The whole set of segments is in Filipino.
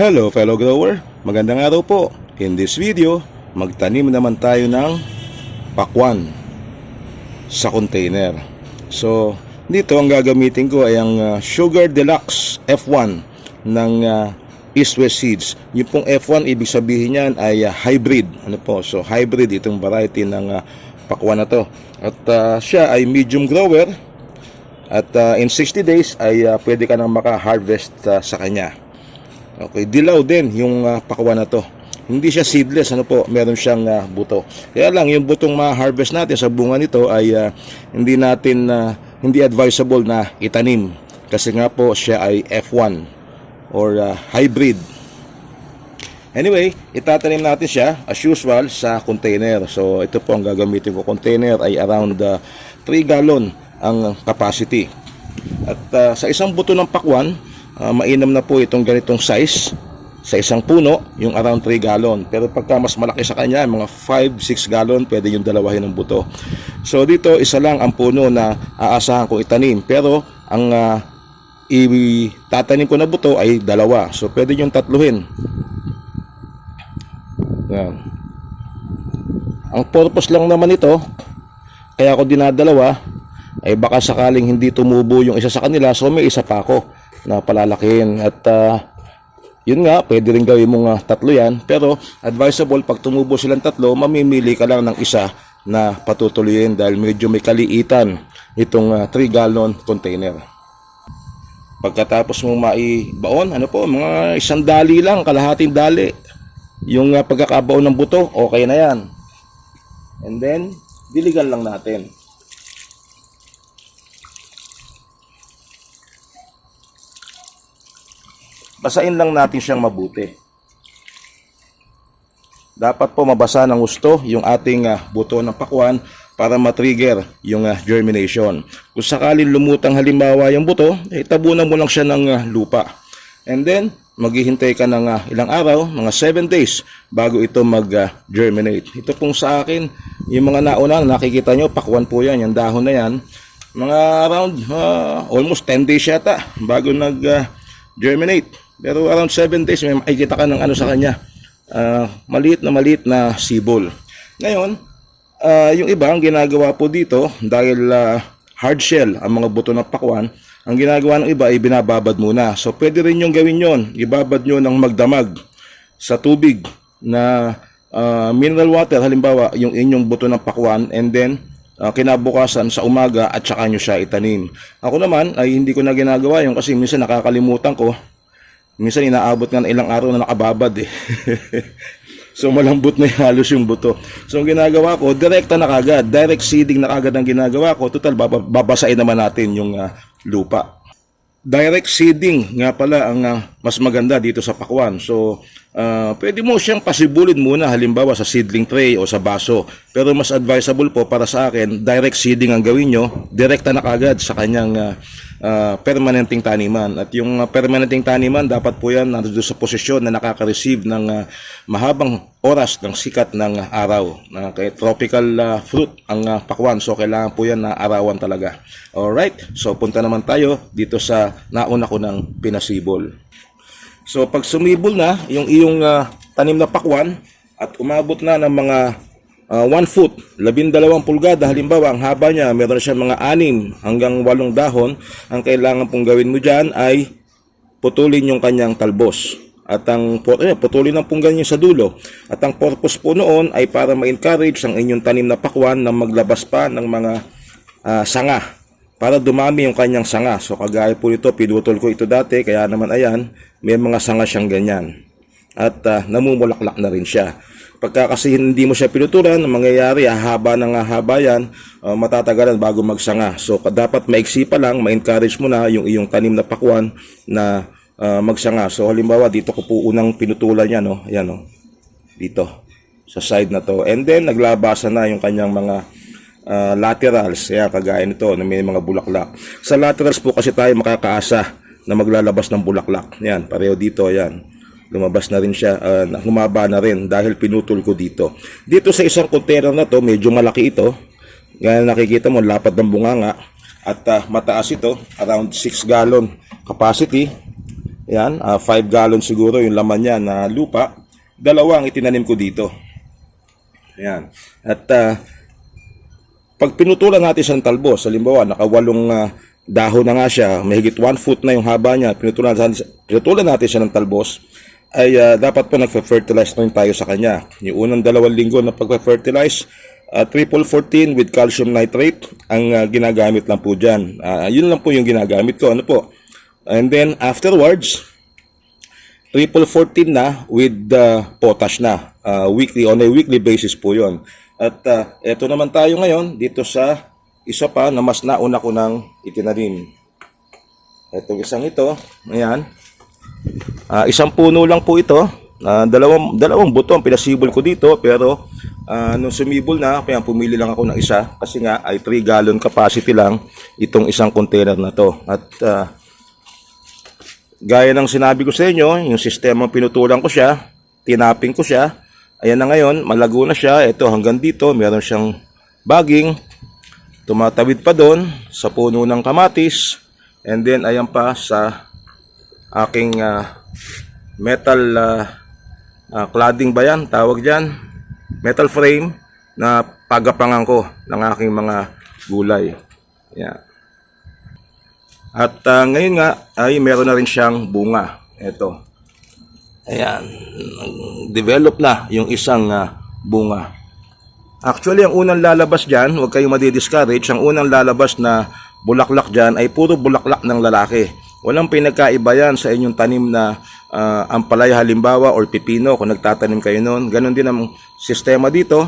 Hello fellow grower, magandang araw po. In this video, magtanim naman tayo ng pakwan sa container. So, dito ang gagamitin ko ay ang uh, Sugar Deluxe F1 ng uh, East West Seeds. Yung pong F1, ibig sabihin niyan ay uh, hybrid. Ano po? So, hybrid itong variety ng pakwan na to. At uh, siya ay medium grower at uh, in 60 days ay uh, pwede ka nang maka-harvest uh, sa kanya. Okay, dilaw din yung uh, pakwan na to. Hindi siya seedless, ano po, meron siyang uh, buto. Kaya lang, yung butong ma-harvest natin sa bunga nito ay uh, hindi natin, uh, hindi advisable na itanim. Kasi nga po, siya ay F1 or uh, hybrid. Anyway, itatanim natin siya as usual sa container. So, ito po ang gagamitin ko. Container ay around uh, 3 gallon ang capacity. At uh, sa isang buto ng pakwan, uh, mainam na po itong ganitong size sa isang puno, yung around 3 gallon. Pero pagka mas malaki sa kanya, mga 5-6 gallon, pwede yung dalawahin ng buto. So dito, isa lang ang puno na aasahan kong itanim. Pero ang uh, itatanim ko na buto ay dalawa. So pwede yung tatluhin. Yan. Ang purpose lang naman ito, kaya ako dinadalawa, ay baka sakaling hindi tumubo yung isa sa kanila, so may isa pa ako na palalakihin. At uh, yun nga, pwede rin gawin mong uh, tatlo yan. Pero advisable, pag tumubo silang tatlo, mamimili ka lang ng isa na patutuloyin dahil medyo may kaliitan itong uh, 3 gallon container. Pagkatapos mong maibaon, ano po, mga isang dali lang, kalahating dali. Yung uh, pagkakabaon ng buto, okay na yan. And then, diligan lang natin. Basain lang natin siyang mabuti. Dapat po mabasa ng gusto yung ating uh, buto ng pakwan para matrigger yung uh, germination. Kung sakaling lumutang halimbawa yung buto, eh, tabunan mo lang siya ng uh, lupa. And then, maghihintay ka ng uh, ilang araw, mga 7 days, bago ito mag-germinate. Uh, ito pong sa akin, yung mga nauna, nakikita nyo, pakwan po yan, yung dahon na yan. Mga around uh, almost 10 days yata bago nag-germinate. Pero around 7 days may makikita ka ng ano sa kanya. Uh, maliit na maliit na sibol. Ngayon, uh, yung iba ang ginagawa po dito dahil uh, hard shell ang mga buto ng pakwan, ang ginagawa ng iba ay binababad muna. So pwede rin yung gawin yon, ibabad nyo ng magdamag sa tubig na uh, mineral water halimbawa yung inyong buto ng pakwan and then uh, kinabukasan sa umaga at saka nyo siya itanim. Ako naman ay hindi ko na ginagawa yung kasi minsan nakakalimutan ko Minsan inaabot nga ng ilang araw na nakababad eh. so malambot na halos yung buto. So ang ginagawa ko, direkta na kagad. Direct seeding na kagad ang ginagawa ko. Total, babasain naman natin yung uh, lupa. Direct seeding nga pala ang uh, mas maganda dito sa pakwan. So uh, pwede mo siyang pasibulin muna halimbawa sa seedling tray o sa baso. Pero mas advisable po para sa akin, direct seeding ang gawin nyo. Direkta na kagad sa kanyang uh, uh, permanenteng taniman. At yung uh, permanenteng taniman, dapat po yan nandun sa posisyon na nakaka-receive ng uh, mahabang oras ng sikat ng araw. Uh, kay tropical uh, fruit ang uh, pakwan, so kailangan po yan na arawan talaga. Alright, so punta naman tayo dito sa nauna ko ng pinasibol. So pag sumibol na yung iyong uh, tanim na pakwan at umabot na ng mga uh, 1 foot, 12 pulgada, halimbawa ang haba niya, meron siya mga 6 hanggang 8 dahon, ang kailangan pong gawin mo dyan ay putulin yung kanyang talbos. At ang eh, putulin ng punggan niya sa dulo. At ang purpose po noon ay para ma-encourage ang inyong tanim na pakwan na maglabas pa ng mga uh, sanga para dumami yung kanyang sanga. So kagaya po nito, pinutol ko ito dati, kaya naman ayan, may mga sanga siyang ganyan. At uh, namumulaklak na rin siya. Pagka kasi hindi mo siya pinutulan, ang mangyayari, haba ng haba yan, uh, matatagalan bago magsanga. So dapat maiksi pa lang, ma-encourage mo na yung iyong tanim na pakwan na uh, magsanga. So halimbawa, dito ko po unang pinutulan yan, no? Ayan, no? Dito, sa side na to. And then, naglabasan na yung kanyang mga uh, laterals. Ayan, kagaya nito, na may mga bulaklak. Sa laterals po kasi tayo makakaasa na maglalabas ng bulaklak. Yan, pareho dito, yan. Lumabas na rin siya, uh, humaba na rin dahil pinutol ko dito. Dito sa isang container na to, medyo malaki ito. Ngayon nakikita mo, lapad ng bunganga. At uh, mataas ito, around 6 gallon capacity. Ayan, 5 gallon siguro yung laman niya na lupa. Dalawa ang itinanim ko dito. Ayan. At ah, pag pinutulan natin siya ng talbos, halimbawa, nakawalong ah, dahon na nga siya, mahigit 1 foot na yung haba niya, pinutulan, pinutulan natin siya ng talbos, ay ah, dapat po nagfe-fertilize na rin tayo sa kanya. Yung unang dalawang linggo na pagfe-fertilize, ah, triple 14 with calcium nitrate ang ah, ginagamit lang po dyan. Ah, yun lang po yung ginagamit ko. Ano po? And then afterwards, triple 14 na with the potash na. Uh, weekly, on a weekly basis po yon. At uh, eto naman tayo ngayon dito sa isa pa na mas nauna ko nang itinanim. Etong isang ito, ayan. Ah, isang puno lang po ito. Ah, dalawang, dalawang buto ang pinasibol ko dito pero ah, nung sumibol na, kaya pumili lang ako ng isa kasi nga ay 3 gallon capacity lang itong isang container na to. At ah, Gaya ng sinabi ko sa inyo, yung sistema pinutulan ko siya, tinaping ko siya. Ayan na ngayon, malago na siya. Ito hanggang dito, meron siyang baging. Tumatawid pa doon sa puno ng kamatis. And then ayan pa sa aking ah, metal ah, ah, cladding ba yan? Tawag dyan. Metal frame na pagapangan ko ng aking mga gulay. Yan. At ah, ngayon nga ay meron na rin siyang bunga. Ito. Ayan. Develop na yung isang ah, bunga. Actually, ang unang lalabas dyan, huwag kayong madi-discourage, ang unang lalabas na bulaklak dyan ay puro bulaklak ng lalaki. Walang pinagkaiba yan sa inyong tanim na ah, ampalaya halimbawa or pipino kung nagtatanim kayo noon. Ganon din ang sistema dito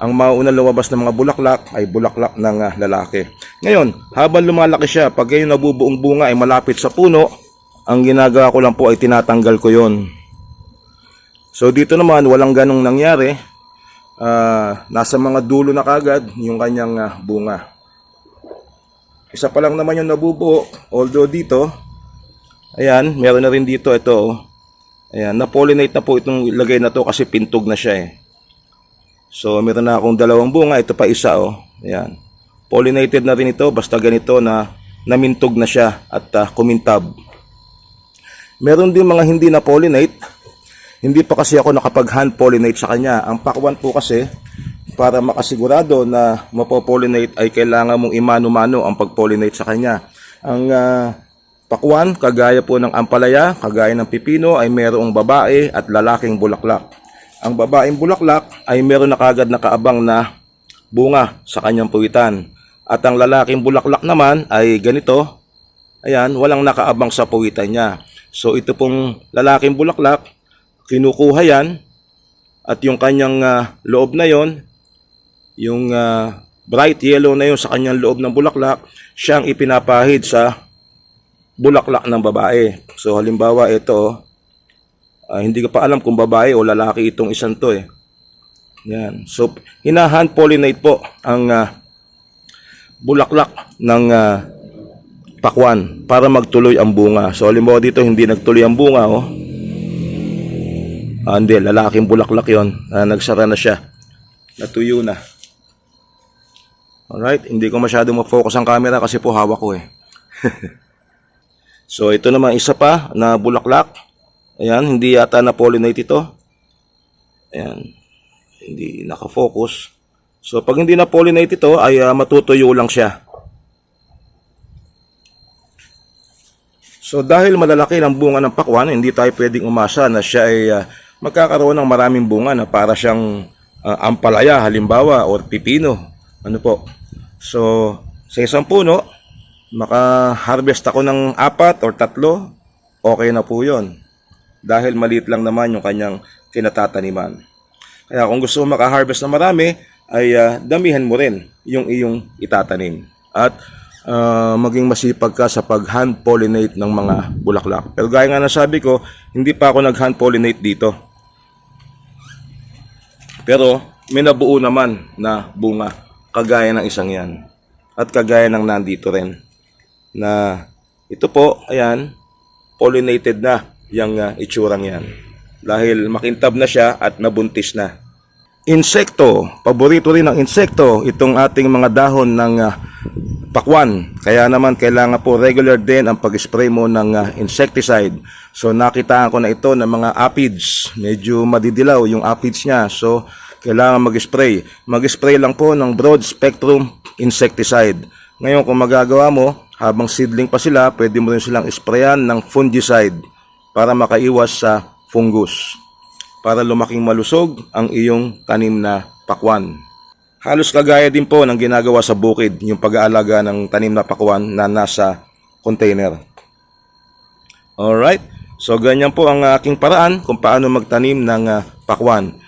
ang maunang lumabas ng mga bulaklak ay bulaklak ng ah, lalaki. Ngayon, habang lumalaki siya, pag yung nabubuong bunga ay malapit sa puno, ang ginagawa ko lang po ay tinatanggal ko yon. So dito naman, walang ganong nangyari. Ah, nasa mga dulo na kagad yung kanyang ah, bunga. Isa pa lang naman yung nabubuo, although dito, ayan, meron na rin dito, ito, oh. ayan, na-pollinate na po itong lagay na to kasi pintog na siya eh. So, meron na akong dalawang bunga. Ito pa isa, oh. Ayan. Pollinated na rin ito. Basta ganito na namintog na siya at ah, kumintab. Meron din mga hindi na pollinate. Hindi pa kasi ako nakapag-hand pollinate sa kanya. Ang pakwan po kasi, para makasigurado na mapopollinate ay kailangan mong imano-mano ang pag-pollinate sa kanya. Ang ah, pakwan, kagaya po ng ampalaya, kagaya ng pipino, ay merong babae at lalaking bulaklak. Ang babaeng bulaklak ay meron na kagad nakaabang na bunga sa kanyang puwitan. At ang lalaking bulaklak naman ay ganito. Ayan, walang nakaabang sa puwitan niya. So ito pong lalaking bulaklak, kinukuha yan at yung kanyang ah, loob na yon, yung ah, bright yellow na yon sa kanyang loob ng bulaklak, siyang ipinapahid sa bulaklak ng babae. So halimbawa ito, Ah, hindi ka pa alam kung babae o lalaki itong isang to eh. Yan. So, hinahan pollinate po ang ah, bulaklak ng ah, pakwan para magtuloy ang bunga. So, halimbawa dito hindi nagtuloy ang bunga, oh. Ah, hindi, lalaking bulaklak yon. Ah, nagsara na siya. Natuyo na. Alright, hindi ko masyadong ma-focus ang camera kasi po hawak ko eh. so, ito naman isa pa na bulaklak. Ayan, hindi yata na-pollinate ito. Ayan, hindi nakafocus. So, pag hindi na-pollinate ito, ay ah, matutuyo lang siya. So, dahil malalaki ng bunga ng pakwan, hindi tayo pwedeng umasa na siya ay ah, magkakaroon ng maraming bunga na para siyang ah, ampalaya, halimbawa, or pipino. Ano po? So, sa isang puno, maka-harvest ako ng apat or tatlo, okay na po yon dahil maliit lang naman yung kanyang kinatataniman. Kaya kung gusto mo maka-harvest na marami, ay ah, damihan mo rin yung iyong itatanim. At ah, maging masipag ka sa pag-hand pollinate ng mga bulaklak. Pero gaya nga na sabi ko, hindi pa ako nag-hand pollinate dito. Pero may nabuo naman na bunga, kagaya ng isang yan. At kagaya ng nandito rin. Na ito po, ayan, pollinated na yung uh, itsurang yan. Dahil makintab na siya at nabuntis na. Insekto, paborito rin ng insekto, itong ating mga dahon ng uh, pakwan. Kaya naman kailangan po regular din ang pag-spray mo ng ah, insecticide. So nakitaan ko na ito ng mga aphids. Medyo madidilaw yung aphids niya. So kailangan mag-spray. Mag-spray lang po ng broad spectrum insecticide. Ngayon kung magagawa mo, habang seedling pa sila, pwede mo rin silang sprayan ng fungicide para makaiwas sa fungus. Para lumaking malusog ang iyong tanim na pakwan. Halos kagaya din po ng ginagawa sa bukid, yung pag-aalaga ng tanim na pakwan na nasa container. Alright, so ganyan po ang aking paraan kung paano magtanim ng ah, pakwan.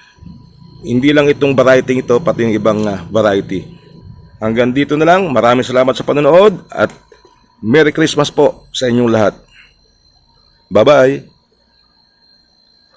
Hindi lang itong variety ito, pati yung ibang ah, variety. Hanggang dito na lang, maraming salamat sa panonood at Merry Christmas po sa inyong lahat. Bye-bye!